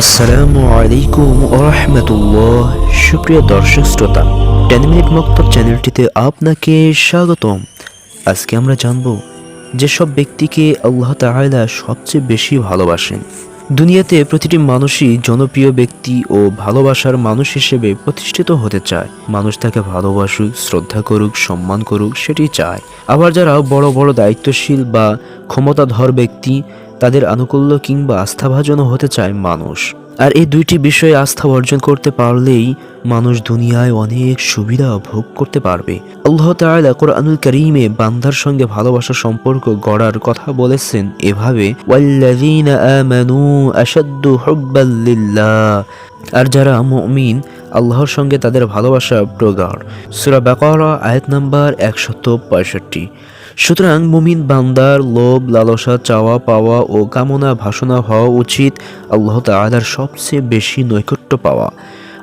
আসসালামু আলাইকুম ওরহমতুল্লাহ সুপ্রিয় দর্শক শ্রোতা, টেন মিনিট মক্তব চ্যানেলটিতে আপনাকে স্বাগতম। আজকে আমরা জানব যেসব ব্যক্তিকে আল্লাহ তাআলা সবচেয়ে বেশি ভালোবাসেন। দুনিয়াতে প্রতিটি মানুষই জনপ্রিয় ব্যক্তি ও ভালোবাসার মানুষ হিসেবে প্রতিষ্ঠিত হতে চায়। মানুষ তাকে ভালোবাসুক, শ্রদ্ধা করুক, সম্মান করুক সেটি চায়। আবার যারা বড় বড় দায়িত্বশীল বা ক্ষমতাধর ব্যক্তি তাদের আনুকূল্য কিংবা আস্থাভাজনও হতে চায় মানুষ। আর এই দুইটি বিষয়ে আস্থা অর্জন করতে পারলেই মানুষ দুনিয়ায় অনেক সুবিধা ভোগ করতে পারবে। আল্লাহ তাআলা কোরআনুল করিমে বান্দার সঙ্গে ভালোবাসার সম্পর্ক গড়ার কথা বলেছেন এভাবে, ওয়াল্লাযীনা আমানু আশাদ্দু আর যারা মুমিন, আল্লাহর সঙ্গে তাদের ভালোবাসা প্রগাঢ়। সূরা বাকারা, আয়াত নাম্বার একশত পঁয়ষট্টি। সুতরাং মুমিন বান্দার লোভ, লালসা, চাওয়া পাওয়া ও কামনা ভাসনা হওয়া উচিত আল্লাহ তাআলার সবচেয়ে বেশি নৈকট্য পাওয়া।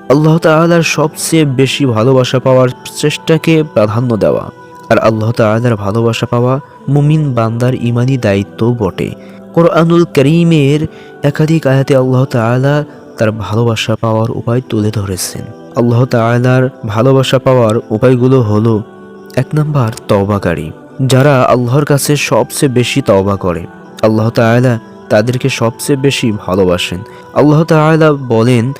আল্লাহ তাআলার সবচেয়ে বেশি ভালোবাসা পাওয়ার চেষ্টাকে প্রাধান্য দেওয়া। আর আল্লাহ তাআলার ভালোবাসা পাওয়া মুমিন বান্দার ইমানি দায়িত্ব বটে। কোরআনুল করিমের একাধিক আয়াতে আল্লাহ তাআলা তার ভালোবাসা পাওয়ার উপায় তুলে ধরেছেন। আল্লাহ তাআলার ভালোবাসা পাওয়ার উপায়গুলো হলো এক নাম্বার, তওবাকারী। যারা আল্লাহর কাছে সবচেয়ে বেশি তওবা করে। আল্লাহ তাআলা তাদেরকে সবচেয়ে বেশি ভালোবাসেন। আল্লাহ তাআলা বলেন,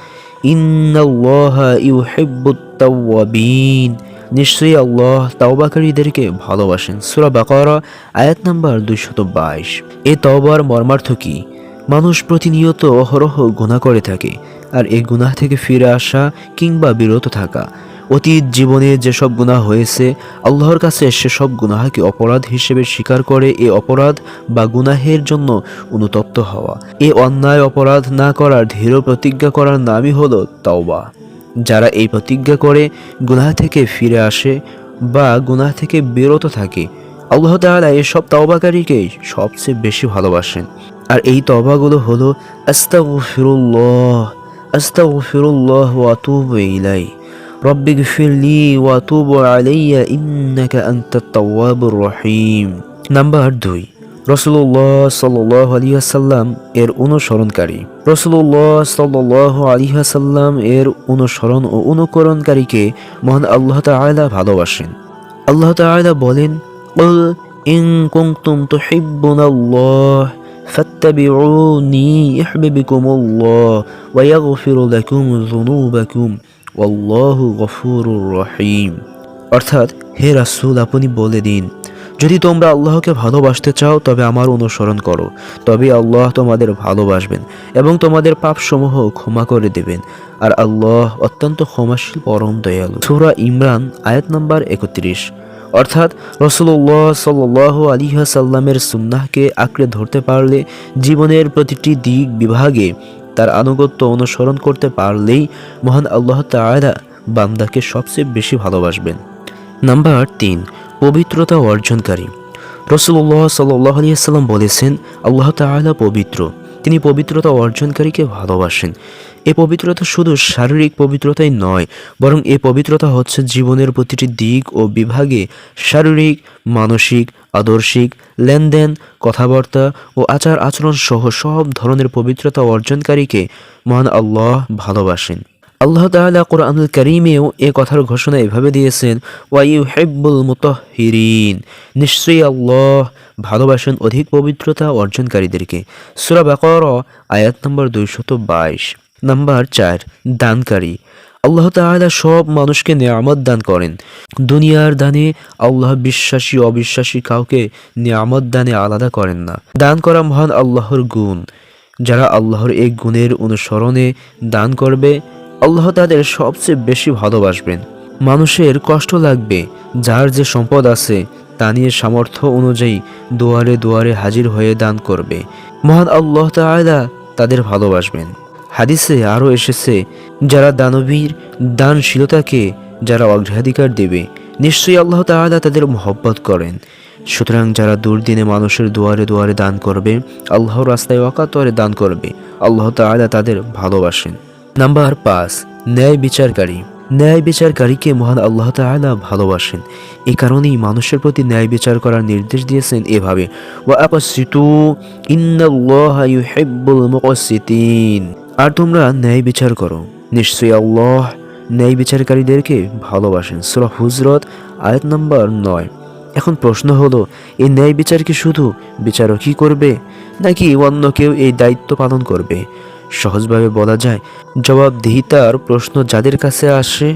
ইন্নাল্লাহা ইউহিব্বুত তাওয়াবিন। নিশ্চয়ই আল্লাহ তাওবাকারীদেরকে ভালোবাসেন। সূরা বাকারা, আয়াত নাম্বার দুইশত বাইশ। এ তওবার মর্মার্থ কি? মানুষ প্রতিনিয়ত অহরহ গুনাহ করে থাকে, আর এই গুনাহ থেকে ফিরে আসা কিংবা বিরত থাকা। অতীত জীবনে যেসব গুনাহ হয়েছে, আল্লাহর কাছে সেসব গুনাহকে অপরাধ হিসেবে স্বীকার করে এ অপরাধ বা গুনাহের জন্য অনুতপ্ত হওয়া। এ অন্যায় অপরাধ না করার দৃঢ় প্রতিজ্ঞা করার নামই হলো তাওবা। যারা এই প্রতিজ্ঞা করে, গুনাহ থেকে ফিরে আসে বা গুনাহ থেকে বিরত থাকে, আল্লাহ তাআলা এসব তাওবাকারীকে সবচেয়ে বেশি ভালোবাসেন। আর এই তওবাগুলো হলো, আস্তাগফিরুল্লাহ আস্তাগফিরুল্লাহ ওয়া আতুবু ইলাইহি। رب اغفر لي واتوب علي إنك أنت التواب الرحيم নাম্বার দুই রসুল্লাহ সাল্লাহ আলিয়াসাল্লাম এর অনুসরণকারী রসুল্লাহ সাল্লাহ আলিহাসাল্লাম এর অনুসরণ ও অনুকরণকারীকে মহান আল্লাহ তাআলা ভালোবাসেন আল্লাহ তাআলা বলেন قل إن كنتم تحبون الله فاتبعوني يحببكم الله ويغفر لكم ذنوبكم ওয়াল্লাহু গফুরুর রহিম। অর্থাৎ, হে রাসূল, আপনি বলে দিন, যদি তোমরা আল্লাহকে ভালোবাসতে চাও, তবে আমার অনুসরণ করো। তবে আল্লাহ তোমাদের ভালোবাসবেন এবং তোমাদের পাপসমূহ ক্ষমা করে দেবেন। আর আল্লাহ অত্যন্ত ক্ষমাশীল, পরম দয়ালু। সূরা ইমরান, আয়াত নাম্বার একত্রিশ। অর্থাৎ রসুল্লাহ সাল্লাহ আলিহাসাল্লামের সুন্নাহকে আঁকড়ে ধরতে পারলে জীবনের প্রতিটি দিক বিভাগে তার আনুগত্য অনুসরণ করতে পারলেই মহান আল্লাহ তায়রা বান্দাকে সবচেয়ে বেশি ভালোবাসবেন। নাম্বার তিন, পবিত্রতা অর্জনকারী। রসুল্লাহ সাল্লাহ আলিয়াল্লাম বলেছেন, আল্লাহ তায়লা পবিত্র। তিনি পবিত্রতা অর্জনকারীকে ভালোবাসেন। এ পবিত্রতা শুধু শারীরিক পবিত্রতাই নয়, বরং এ পবিত্রতা হচ্ছে জীবনের প্রতিটি দিক ও বিভাগে শারীরিক, মানসিক, আদর্শিক, লেনদেন, কথাবার্তা ও আচার আচরণ সহ সব ধরনের পবিত্রতা অর্জনকারীকে মহান আল্লাহ ভালোবাসেন। আল্লাহ তাআলা কোরআনুল করিমেও এ কথার ঘোষণা এভাবে দিয়েছেন ওয়াইউ হেব্বুল মুতাহহিরিন নিশ্চয়ই আল্লাহ ভালোবাসেন অধিক পবিত্রতা অর্জনকারীদেরকে। সূরা বাকারা, আয়াত নম্বর দুইশত বাইশ, নাম্বার চার, দানকারী। আল্লাহ তাআলা সব মানুষকে নিয়ামত দান করেন। দুনিয়ার দানে আল্লাহ বিশ্বাসী, অবিশ্বাসী কাউকে নিয়ামত দানে আলাদা করেন না। দান করা মহান আল্লাহর গুণ। যারা আল্লাহর এই গুণের অনুসরণে দান করবে আল্লাহ তাদের সবচেয়ে বেশি ভালোবাসবেন। মানুষের কষ্ট লাগবে, যার যে সম্পদ আছে, তা নিয়ে সামর্থ্য অনুযায়ী দুয়ারে দুয়ারে হাজির হয়ে দান করবে। মহান আল্লাহ তাআলা তাদের ভালোবাসবেন। হাদিসে আরও এসেছে, যারা দানবীর দানশীলতাকে যারা অগ্রাধিকার দেবে, নিশ্চয়ই আল্লাহ তাআলা তাদের মহব্বত করেন। সুতরাং যারা দুর্দিনে মানুষের দুয়ারে দুয়ারে দান করবে, আল্লাহর রাস্তায় অকাতরে দান করবে, আল্লাহ তাআলা তাদের ভালোবাসেন। নাম্বার পাঁচ, ন্যায় বিচারকারী। ন্যায় বিচারকারীকে মহান আল্লাহ তাআলা ভালোবাসেন। এই কারণেই মানুষের প্রতি ন্যায় বিচার করার নির্দেশ দিয়েছেন এভাবে। আর তোমরা ন্যায় বিচার করো। নিশ্চয়ই আল্লাহ ন্যায় বিচারকারীদেরকে ভালোবাসেন। সুরা হুজরত, আয়াত নম্বর নয়। এখন প্রশ্ন হলো, এই ন্যায় বিচার কি শুধু বিচারকই করবে, নাকি অন্য কেউ এই দায়িত্ব পালন করবে? সহজভাবে বলা যায়, জবাবদিহিতার প্রশ্ন যাদের কাছে আসে,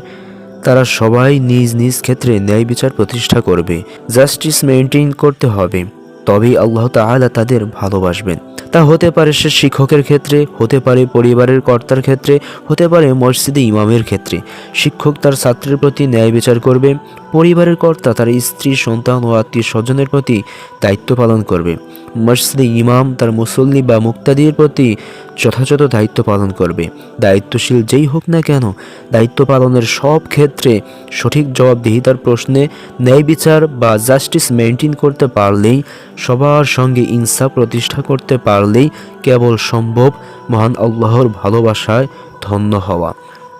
তারা সবাই নিজ নিজ ক্ষেত্রে ন্যায় বিচার প্রতিষ্ঠা করবে জাস্টিস মেনটেন করতে হবে। তবেই আল্লাহ তাআলা তাদের ভালোবাসবেন। তা হতে পারে সে শিক্ষকের ক্ষেত্রে, হতে পারে পরিবারের কর্তার ক্ষেত্রে, হতে পারে মসজিদে ইমামের ক্ষেত্রে। শিক্ষক তার ছাত্রের প্রতি ন্যায় বিচার করবে পরিবারের কর্তা, তার স্ত্রী, সন্তান ও আত্মীয় স্বজনের প্রতি দায়িত্ব পালন করবে। মসজিদে ইমাম, তার মুসল্লি বা মুক্তাদির প্রতি যথাযথ দায়িত্ব পালন করবে। দায়িত্বশীল যেই হোক না কেন, দায়িত্ব পালনের সব ক্ষেত্রে সঠিক জবাবদিহিতার প্রশ্নে ন্যায় বিচার বা জাস্টিস মেনটেন করতে পারলেই, সবার সঙ্গে ইনসাফ প্রতিষ্ঠা করতে পারলেই কেবল সম্ভব মহান আল্লাহর ভালোবাসায় ধন্য হওয়া।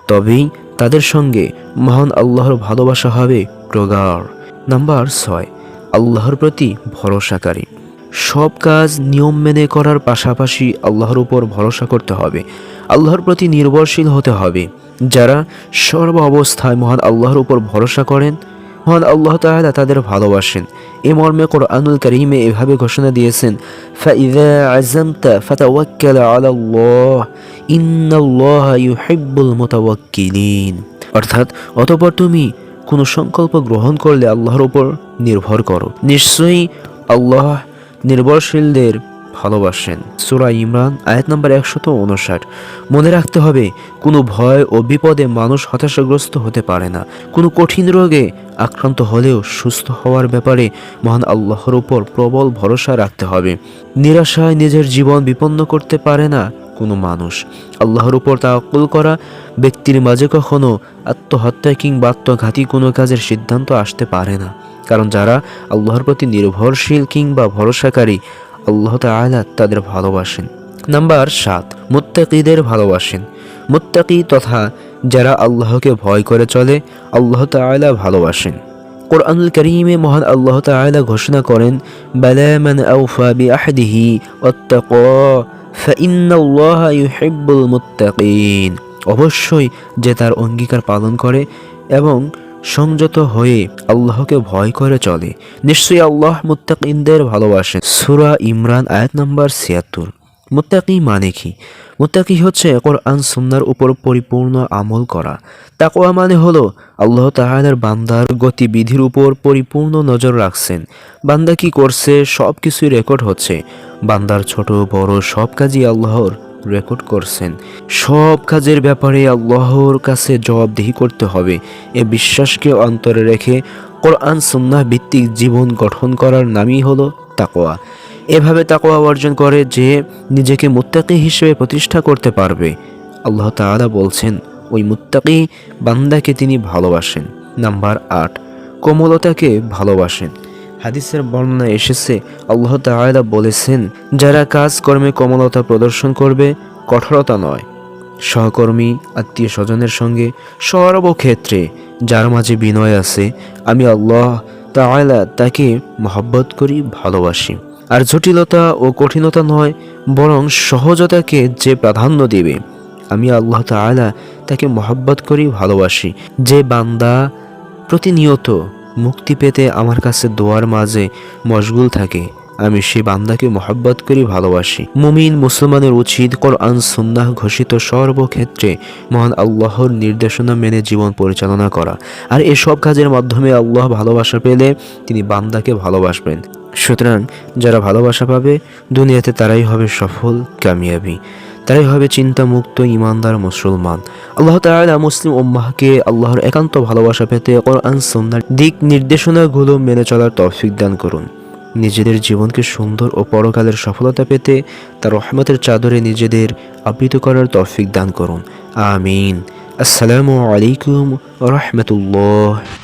তবেই তাদের সঙ্গে মহান আল্লাহর ভালোবাসা হবে প্রগাঢ়। নাম্বার ছয়, আল্লাহর প্রতি ভরসাকারী। সব কাজ নিয়ম মেনে করার পাশাপাশি আল্লাহর উপর ভরসা করতে হবে। আল্লাহর প্রতি নির্ভরশীল হতে হবে। যারা সর্ব অবস্থায় মহান আল্লাহর উপর ভরসা করেন, মহান আল্লাহ তাআলা তাদের ভালোবাসেন। এ মর্মে কোরআনুল করিমে এভাবে ঘোষণা দিয়েছেন ফাইদা আজমতা ফাতাওয়াক্কাল আলা আল্লাহ। ইন্নাল্লাহা ইউহিব্বুল মুতাওয়াক্কিলিন। অর্থাৎ, অতঃপর তুমি কোনো সংকল্প গ্রহণ করলে আল্লাহর উপর নির্ভর করো। নিশ্চয়ই আল্লাহ নির্ভরশীলদের ভালোবাসেন। সুরা ইমরান, আয়াত নম্বর একশত উনষাট মনে রাখতে হবে, কোনো ভয় ও বিপদে মানুষ হতাশাগ্রস্ত হতে পারে না। কোনো কঠিন রোগে আক্রান্ত হলেও সুস্থ হওয়ার ব্যাপারে মহান আল্লাহর উপর প্রবল ভরসা রাখতে হবে। নিরাশায় নিজের জীবন বিপন্ন করতে পারে না কোনো মানুষ। আল্লাহর উপর তাওয়াক্কুল করা ব্যক্তির মাঝে কখনো আত্মহত্যা কিংবা আত্মঘাতী কোনো কাজের সিদ্ধান্ত আসতে পারে না। কারণ যারা আল্লাহর প্রতি নির্ভরশীল কিংবা ভরসাকারী, আল্লাহ তাআলা তাদের ভালোবাসেন। নাম্বার সাত, মুত্তাকিদের ভালোবাসেন। মুত্তাকি তথা যারা আল্লাহকে ভয় করে চলে, আল্লাহ তাআলা ভালোবাসেন। কোরআনুল করিমে মহান আল্লাহ তাআলা ঘোষণা করেন, বালা মান আউফা বিআহদিহি ওয়াত্তাকা ফাইন্নাল্লাহা মুত্তাকিন। অবশ্যই যে তার অঙ্গীকার পালন করে এবং সংযত হয়ে আল্লাহকে ভয় করে চলে, নিশ্চয়ই আল্লাহ মুত্তাকিনদের ভালোবাসেন। সূরা ইমরান, আয়াত নাম্বার ছিয়াত্তর। মুত্তাকি মানে কি? মুত্তাকি হচ্ছে কোরআন সুন্নার উপর পরিপূর্ণ আমল করা। তাকওয়া মানে হলো আল্লাহ তাআলার বান্দার গতিবিধির উপর পরিপূর্ণ নজর রাখছেন। বান্দা কি করছে? সব কিছুই রেকর্ড হচ্ছে। বান্দার ছোট, বড় সব কাজই আল্লাহর রেকর্ড করছেন। সব কাজের ব্যাপারে আল্লাহর কাছে জবাবদিহি করতে হবে। এ বিশ্বাসকে অন্তরে রেখে কোরআন, সুন্নাহ ভিত্তিক জীবন গঠন করার নামই হলো তাকোয়া এভাবে তাকোয়া অর্জন করে যে নিজেকে মুত্তাকি হিসেবে প্রতিষ্ঠা করতে পারবে। আল্লাহ তাআলা বলছেন, ওই মুত্তাকি বান্দাকে তিনি ভালোবাসেন। নাম্বার আট, কোমলতাকে ভালোবাসেন। হাদিসের বর্ণনা এসেছে, আল্লাহ তাআলা বলেছেন, যারা কাজ কর্মে কমলতা প্রদর্শন করবে, কঠোরতা নয়। সহকর্মী, আত্মীয় স্বজনের সঙ্গে সর্বক্ষেত্রে যার মাঝে বিনয় আছে, আমি আল্লাহ তাআলা তাকে মহব্বত করি, ভালোবাসি। আর জটিলতা ও কঠিনতা নয়, বরং সহজতাকে যে প্রাধান্য দেবে, আমি আল্লাহ তাআলা তাকে মহব্বত করি, ভালোবাসি। যে বান্দা প্রতিনিয়ত মুক্তি পেতে আমার কাছে দোয়ার মাঝে মশগুল থাকে। আমি সে বান্দাকে মহাব্বত করি, ভালোবাসি। মুমিন মুসলমানের উচিত কোরআন, সুন্নাহ ঘোষিত সর্বক্ষেত্রে মহান আল্লাহর নির্দেশনা মেনে জীবন পরিচালনা করা। আর এসব কাজের মাধ্যমে আল্লাহ ভালোবাসা পেলে তিনি বান্দাকে ভালোবাসবেন। সুতরাং যারা ভালোবাসা পাবে, দুনিয়াতে তারাই হবে সফল, কামিয়াবি। তারাই হবে চিন্তামুক্ত ইমানদার মুসলমান। আল্লাহ তাআলা মুসলিম উম্মাহকে আল্লাহর একান্ত ভালোবাসা পেতে কোরআন সুন্নাহর দিক নির্দেশনাগুলো মেনে চলার তৌফিক দান করুন। নিজেদের জীবনকে সুন্দর ও পরকালের সফলতা পেতে তার রহমতের চাদরে নিজেদের আবৃত করার তৌফিক দান করুন। আমিন। আসসালামু আলাইকুম রহমতুল্লাহ।